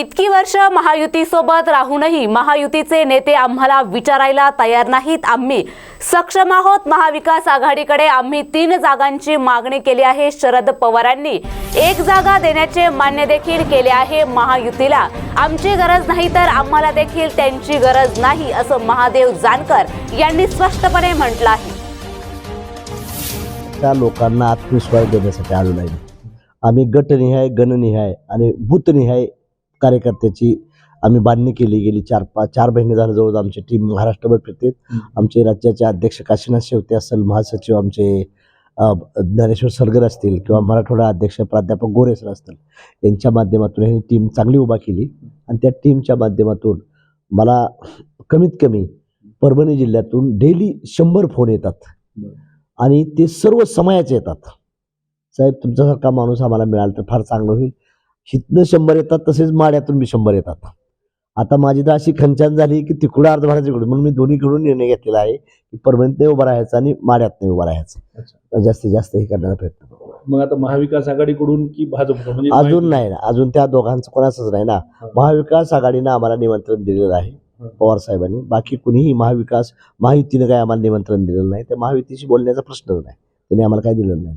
इतकी वर्ष महायुतीसोबत राहूनही महायुतीचे नेते आम्हाला विचारायला तयार नाहीत. आम्ही सक्षम आहोत. महाविकास आघाडीकडे आम्ही तीन जागांची मागणी केली आहे. शरद पवारांनी एक जागा देण्याचे मान्य देखील केले आहे महायुतीला. आमची गरज नाही तर आम्हाला देखील त्यांची गरज नाही असं महादेव जानकर यांनी स्पष्टपणे म्हटलं आहे. त्या लोकांना आत्मविश्वास देण्यासाठी आलेलो आहे आम्ही गटनिहाय गणनिहाय आणि भूतनिहाय कार्यकर्त्याची आम्ही बांधणी केली. गेली चार पाच चार महिने झालं जवळ आमची टीम महाराष्ट्रभर फिरते. आमचे राज्याचे अध्यक्ष काशीनाथ शेवते असेल महासचिव आमचे ज्ञानेश्वर सरगर असतील किंवा मराठवाडा अध्यक्ष प्राध्यापक गोरे सर असतील यांच्या माध्यमातून ही टीम चांगली उभा केली. आणि त्या टीमच्या माध्यमातून मला कमीत कमी परभणी जिल्ह्यातून डेली शंभर फोन येतात. आणि ते सर्व समयाचे येतात. साहेब तुमच्यासारखा माणूस आम्हाला मिळाला तर फार चांगलं होईल. हितनं शंभर येतात तसेच माड्यातून बी शंभर येतात. आता माझी तर अशी खंचान झाली की तिकडं अर्ध भरायचं इकडून म्हणून मी दोन्हीकडून निर्णय घेतलेला आहे की परभणीत नाही उभं राहायचं आणि माड्यात नाही उभं राहायचं. जास्तीत जास्त हे करण्याचा प्रयत्न करू. मग आता महाविकास आघाडीकडून की भाजपकडून? म्हणजे अजून नाही ना. अजून त्या दोघांचं कोणाचंच नाही ना. महाविकास आघाडीनं आम्हाला निमंत्रण दिलेलं आहे. पवार साहेबांनी. बाकी कुणीही महाविकास महायुतीनं काही आम्हाला निमंत्रण दिलेलं नाही. तर महायुतीशी बोलण्याचा प्रश्नच नाही. त्यांनी आम्हाला काय दिलेलं नाही.